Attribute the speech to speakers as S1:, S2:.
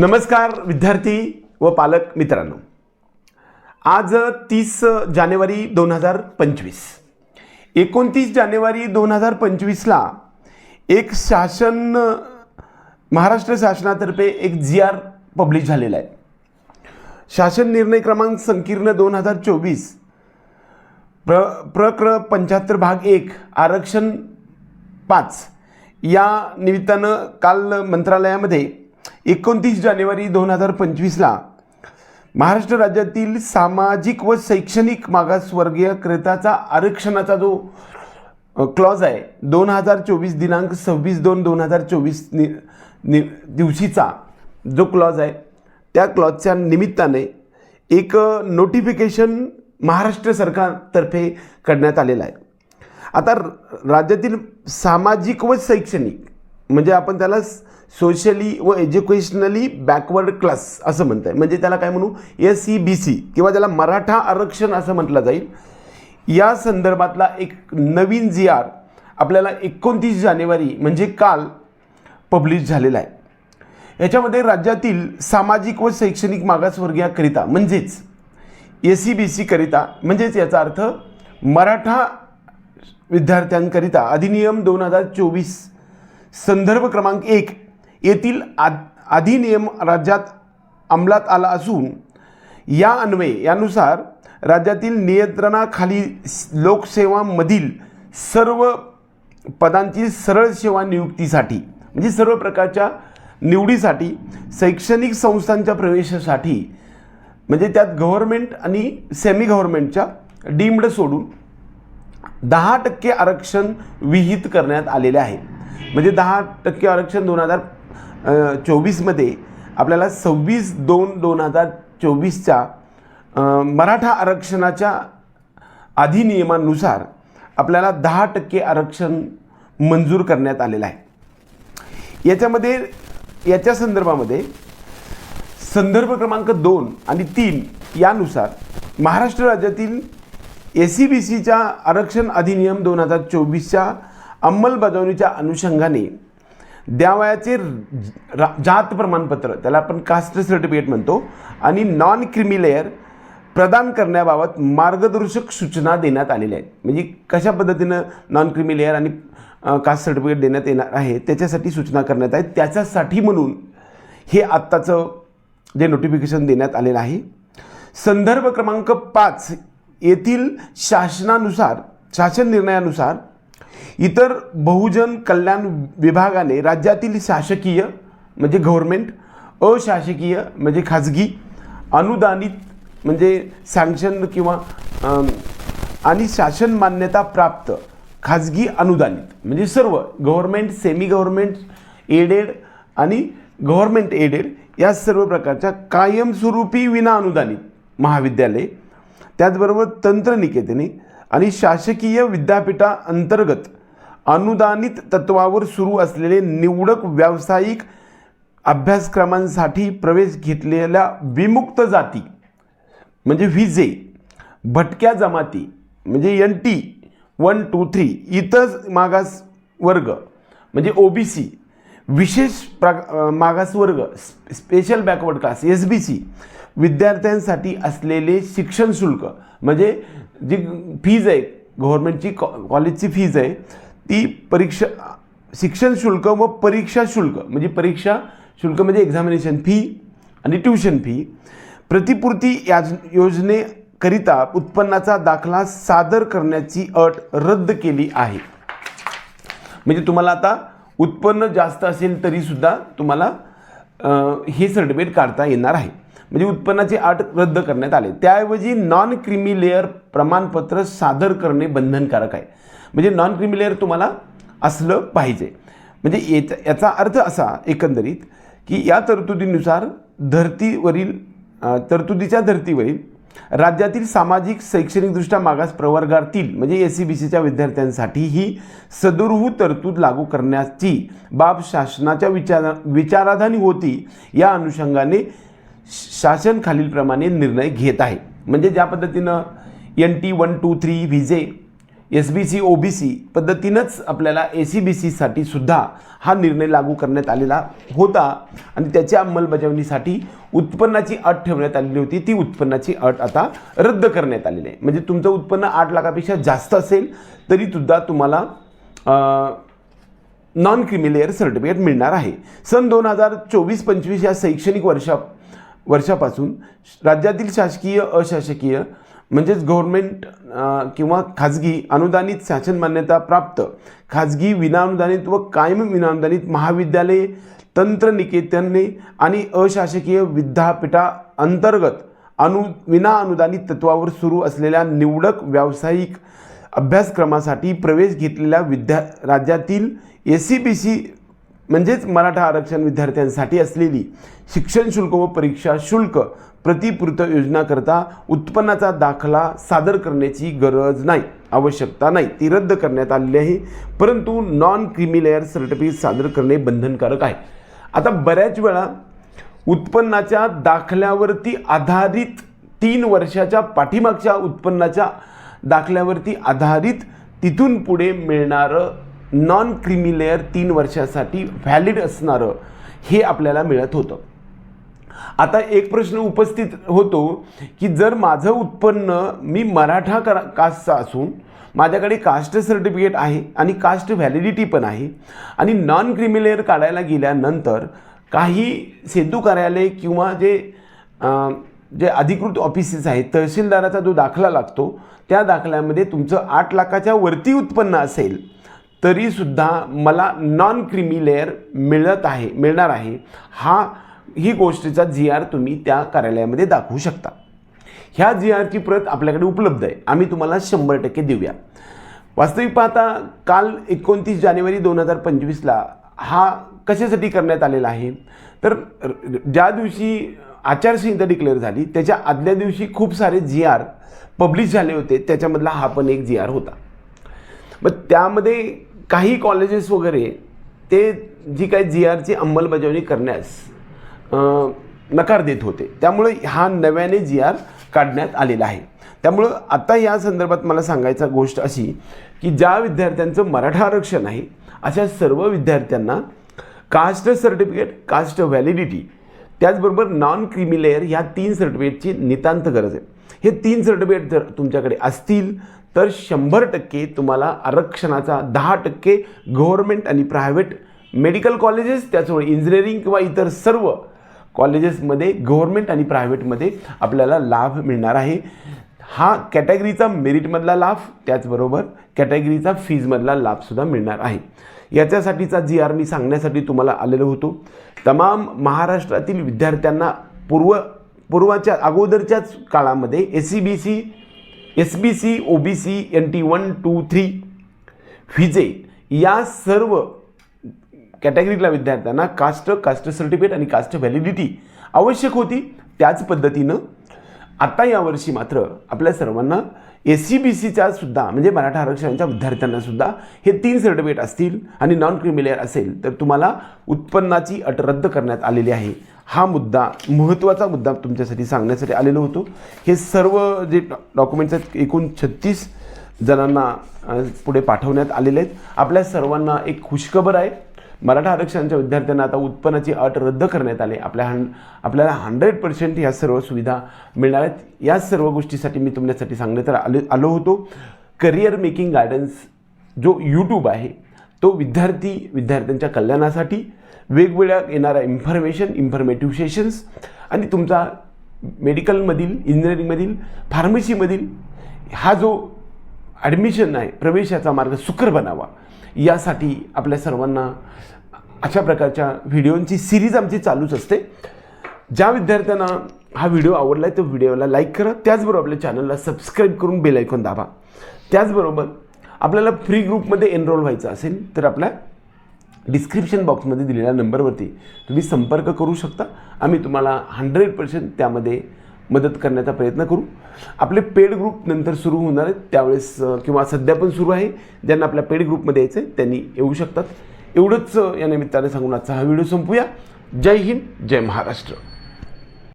S1: नमस्कार विद्यार्थी व पालक मित्रांनो. आज तीस जानेवारी दोन हजार पंचवीस. एकोणतीस जानेवारी दोन हजार पंचवीसला एक शासन महाराष्ट्र शासनातर्फे एक जी आर पब्लिश झालेला आहे. शासन निर्णय क्रमांक संकीर्ण दोन हजार चोवीस प्र प्रक्र पंच्याहत्तर भाग एक आरक्षण पाच या निमित्तानं काल मंत्रालयामध्ये एकोणतीस जानेवारी दोन हजार पंचवीसला महाराष्ट्र राज्यातील सामाजिक व शैक्षणिक मागासवर्गीय क्रेताचा आरक्षणाचा जो क्लॉज आहे दोन हजार चोवीस दिनांक सव्वीस दोन दोन हजार चोवीस नि नि दिवशीचा जो क्लॉज आहे त्या क्लॉजच्या निमित्ताने एक नोटिफिकेशन महाराष्ट्र सरकारतर्फे करण्यात आलेलं आहे. आता राज्यातील सामाजिक व शैक्षणिक म्हणजे आपण त्याला सोशली व एज्युकेशनली बॅकवर्ड क्लास असं म्हणत आहे म्हणजे त्याला काय म्हणू? एस सी बी सी किंवा त्याला मराठा आरक्षण असं म्हटलं जाईल. या संदर्भातला एक नवीन जी आर आपल्याला एकोणतीस जानेवारी म्हणजे काल पब्लिश झालेला आहे. याच्यामध्ये राज्यातील सामाजिक व शैक्षणिक मागासवर्गीयाकरिता म्हणजेच एस सी बी सीकरिता म्हणजेच याचा अर्थ मराठा विद्यार्थ्यांकरिता अधिनियम दोन हजार चोवीस संदर्भ क्रमांक एक. येथील आद अधिनियम राज्यात अंमलात आला असून या अन्वये यानुसार राज्यातील नियंत्रणाखाली लोकसेवामधील सर्व पदांची सरळ सेवा नियुक्तीसाठी म्हणजे सर्व प्रकारच्या निवडीसाठी शैक्षणिक संस्थांच्या प्रवेशासाठी म्हणजे त्यात गव्हर्मेंट आणि सेमी गव्हर्मेंटच्या डीम्ड सोडून दहा टक्के आरक्षण विहित करण्यात आलेले आहे. म्हणजे दहा टक्के आरक्षण दोन हजार चोवीसमध्ये आपल्याला सव्वीस दोन दोन हजार चोवीसच्या मराठा आरक्षणाच्या अधिनियमानुसार आपल्याला दहा टक्के आरक्षण मंजूर करण्यात आलेलं आहे. याच्यामध्ये याच्या संदर्भामध्ये संदर्भ क्रमांक दोन आणि तीन यानुसार महाराष्ट्र राज्यातील ए सी बी सीच्या आरक्षण अधिनियम दोन हजार चोवीसच्या अंमलबजावणीच्या अनुषंगाने द्यावयाचे रा जात प्रमाणपत्र त्याला आपण कास्ट सर्टिफिकेट म्हणतो आणि नॉन क्रिमिलेअर प्रदान करण्याबाबत मार्गदर्शक सूचना देण्यात आलेल्या आहेत. म्हणजे कशा पद्धतीनं नॉन क्रिमिलेअर आणि कास्ट सर्टिफिकेट देण्यात येणार आहे त्याच्यासाठी सूचना करण्यात आहेत. त्याच्यासाठी म्हणून हे आत्ताचं जे नोटिफिकेशन देण्यात आलेलं आहे संदर्भ क्रमांक पाच येथील शासनानुसार शासन निर्णयानुसार इतर बहुजन कल्याण विभागाने राज्यातील शासकीय म्हणजे गव्हर्मेंट अशासकीय म्हणजे खाजगी अनुदानित म्हणजे सँक्शन किंवा आणि शासन मान्यता प्राप्त खाजगी अनुदानित म्हणजे सर्व गव्हर्मेंट सेमी गव्हर्मेंट एडेड आणि गव्हर्मेंट एडेड या सर्व प्रकारच्या कायमस्वरूपी विना अनुदानित महाविद्यालये त्याचबरोबर तंत्रनिकेतने आणि शासकीय विद्यापीठाअंतर्गत अनुदानित तत्वावर सुरू असलेले निवडक व्यावसायिक अभ्यासक्रमांसाठी प्रवेश घेतलेल्या विमुक्त जाती म्हणजे व्हिजे भटक्या जमाती म्हणजे N T one two three इतर मागास वर्ग म्हणजे ओ बी सी विशेष प्रा मागासवर्ग special backward class S B C विद्यार्थ्यांसाठी असलेले शिक्षण शुल्क म्हणजे जी फीज आहे गव्हर्नमेंटची कॉ कॉलेजची फीज आहे ती परीक्षा शिक्षण शुल्क व परीक्षा शुल्क म्हणजे परीक्षा शुल्क म्हणजे एक्झामिनेशन फी आणि ट्युशन फी प्रतिपूर्ती याज योजनेकरिता उत्पन्नाचा दाखला सादर करण्याची अट रद्द केली आहे. म्हणजे तुम्हाला आता उत्पन्न जास्त असेल तरीसुद्धा तुम्हाला हे सर्टिफिकेट काढता येणार आहे. म्हणजे उत्पन्नाची अट रद्द करण्यात आले. त्याऐवजी नॉन क्रिमी लेअर प्रमाणपत्र सादर करणे बंधनकारक आहे. म्हणजे नॉन क्रिमी लेअर तुम्हाला असलं पाहिजे. म्हणजे याचा याचा अर्थ असा एकंदरीत की या तरतुदीनुसार धर्तीवरील तरतुदीच्या धर्तीवरील राज्यातील सामाजिक शैक्षणिकदृष्ट्या मागास प्रवर्गातील म्हणजे एस सी बी सीच्या विद्यार्थ्यांसाठी ही सदुरहू तरतूद लागू करण्याची बाब शासनाच्या विचारा विचाराधानी होती या अनुषंगाने शासन खालीलप्रमाणे निर्णय घेत आहे. म्हणजे ज्या पद्धतीनं N T one two three V J S B C O B C पद्धतीनंच आपल्याला ए सी बी सीसाठी सुद्धा हा निर्णय लागू करण्यात आलेला होता. आणि त्याच्या अंमलबजावणीसाठी उत्पन्नाची अट ठेवण्यात आलेली होती. ती उत्पन्नाची अट आता रद्द करण्यात आलेली आहे. म्हणजे तुमचं उत्पन्न आठ लाखापेक्षा जास्त असेल तरीसुद्धा तुम्हाला नॉन क्रिमिलेअर सर्टिफिकेट मिळणार आहे. सन दोन हजार चोवीस पंचवीस या शैक्षणिक वर्षा वर्षापासून राज्यातील शासकीय अशासकीय म्हणजेच गव्हर्मेंट किंवा खाजगी अनुदानित शासन मान्यता प्राप्त. खाजगी विनाअनुदानित व कायम विनाअनुदानित महाविद्यालये तंत्रनिकेतने आणि अशासकीय विद्यापीठा अंतर्गत अनु विना अनुदानित तत्वावर सुरू असलेल्या निवडक व्यावसायिक अभ्यासक्रमासाठी प्रवेश घेतलेल्या विद्या राज्यातील एस सी बी सी म्हणजेच मराठा आरक्षण विद्यार्थ्यांसाठी असलेली शिक्षण शुल्क व परीक्षा शुल्क प्रतिपूर्त योजनाकरता उत्पन्नाचा दाखला सादर करण्याची गरज नाही आवश्यकता नाही ती रद्द करण्यात आलेली आहे. परंतु नॉन क्रिमिलेअर सर्टिफिकेट सादर करणे बंधनकारक आहे. आता बऱ्याच वेळा उत्पन्नाच्या दाखल्यावरती आधारित तीन वर्षाच्या पाठीमागच्या उत्पन्नाच्या दाखल्यावरती आधारित तिथून पुढे मिळणारं नॉन क्रिमिलेअर तीन वर्षासाठी व्हॅलिड असणारं हे आपल्याला मिळत होतं. आता एक प्रश्न उपस्थित होतो की जर माझं उत्पन्न मी मराठा करा कास्टचा असून माझ्याकडे कास्ट सर्टिफिकेट आहे आणि कास्ट व्हॅलिडिटी पण आहे आणि नॉन क्रिमिलेअर काढायला गेल्यानंतर काही सेतू कार्यालय किंवा जे जे अधिकृत ऑफिसेस आहेत तहसीलदाराचा जो दाखला लागतो त्या दाखल्यामध्ये तुमचं आठ लाखाच्या वरती उत्पन्न असेल तरीसुद्धा मला नॉन क्रिमिलेअर मिळत आहे मिळणार आहे. हा ही गोष्टीचा जी आर तुम्ही त्या कार्यालयामध्ये दाखवू शकता. ह्या जी आरची प्रत आपल्याकडे उपलब्ध आहे. आम्ही तुम्हाला शंभर टक्के देऊया. वास्तविक पाहता काल एकोणतीस जानेवारी दोन हजार पंचवीसला हा कशासाठी करण्यात आलेला आहे? तर ज्या दिवशी आचारसंहिता डिक्लेअर झाली त्याच्या आदल्या दिवशी खूप सारे जी आर पब्लिश झाले होते. त्याच्यामधला हा पण एक जी आर होता. मग त्यामध्ये काही कॉलेजेस वगैरे ते जी काही जी आरची अंमलबजावणी करण्यास नकार देत होते. त्यामुळे हा नव्याने जी आर काढण्यात आलेला आहे. त्यामुळं आता या संदर्भात मला सांगायचा गोष्ट अशी की ज्या विद्यार्थ्यांचं मराठा आरक्षण आहे अशा सर्व विद्यार्थ्यांना कास्ट सर्टिफिकेट कास्ट व्हॅलिडिटी त्याचबरोबर नॉन क्रिमिलेअर ह्या तीन सर्टिफिकेटची नितांत गरज आहे. हे तीन सर्टिफिकेट जर तुमच्याकडे असतील तर शंभर टक्के तुम्हाला आरक्षणाचा दहा टक्के गव्हर्मेंट आणि प्रायव्हेट मेडिकल कॉलेजेस त्याचबरोबर इंजिनिअरिंग किंवा इतर सर्व कॉलेजेसमध्ये गव्हर्मेंट आणि प्रायव्हेटमध्ये आपल्याला लाभ मिळणार आहे. हा कॅटेगरीचा मेरिटमधला लाभ त्याचबरोबर कॅटेगरीचा फीजमधला लाभसुद्धा मिळणार आहे. याच्यासाठीचा जी आर मी सांगण्यासाठी तुम्हाला आलेलो होतो. तमाम महाराष्ट्रातील विद्यार्थ्यांना पूर्व पूर्वाच्या अगोदरच्याच काळामध्ये S C B C S B C O B C N T one two three V J या सर्व कॅटेगरीतल्या विद्यार्थ्यांना कास्ट कास्ट सर्टिफिकेट आणि कास्ट व्हॅलिडिटी आवश्यक होती त्याच पद्धतीनं आता यावर्षी मात्र आपल्या सर्वांना एस सी बी सीच्या सुद्धा म्हणजे मराठा आरक्षणाच्या विद्यार्थ्यांना सुद्धा हे तीन सर्टिफिकेट असतील आणि नॉन क्रिमिलेअर असेल तर तुम्हाला उत्पन्नाची अट रद्द करण्यात आलेली आहे. हा मुद्दा महत्त्वाचा मुद्दा तुमच्यासाठी सांगण्यासाठी आलेलो होतो. हे सर्व जे डॉक्युमेंट्स आहेत एकूण छत्तीस जणांना पुढे पाठवण्यात आलेले आहेत. आपल्या सर्वांना एक खुशखबर आहे. मराठा आरक्षणाच्या विद्यार्थ्यांना आता उत्पन्नाची अट रद्द करण्यात आली. आपल्या हं आपल्याला हंड्रेड पर्सेंट ह्या सर्व सुविधा मिळणार आहेत. या सर्व गोष्टीसाठी मी तुमच्यासाठी सांगण्यात आले आलो होतो. करिअर मेकिंग गायडन्स जो यूट्यूब आहे तो विद्यार्थी विद्यार्थ्यांच्या कल्याणासाठी वेगवेगळ्या येणाऱ्या इन्फॉर्मेशन इन्फॉर्मेटिव्ह सेशन्स आणि तुमचा मेडिकलमधील इंजिनिअरिंगमधील फार्मसीमधील हा जो ॲडमिशन आहे प्रवेशाचा मार्ग सुकर बनावा. यासाठी आपल्या सर्वांना अशा प्रकारच्या व्हिडिओंची सिरीज आमची चालूच असते. ज्या विद्यार्थ्यांना हा व्हिडिओ आवडला आहे तो व्हिडिओला लाईक करा. त्याचबरोबर आपल्या चॅनलला सबस्क्राईब करून बेल ऐकून दाबा. त्याचबरोबर आपल्याला फ्री ग्रुपमध्ये एनरोल व्हायचं असेल तर आपल्या डिस्क्रिप्शन बॉक्समध्ये दिलेल्या नंबरवरती तुम्ही संपर्क करू शकता. आम्ही तुम्हाला हंड्रेड पर्सेंट त्यामध्ये मदत करण्याचा प्रयत्न करू. आपले पेड ग्रुप नंतर सुरू होणार आहेत. त्यावेळेस किंवा सध्या पण सुरू आहे. ज्यांना आपल्या पेड ग्रुपमध्ये यायचं आहे त्यांनी येऊ शकतात. एवढंच या निमित्ताने सांगून आजचा हा व्हिडिओ संपूया. जय हिंद जय महाराष्ट्र.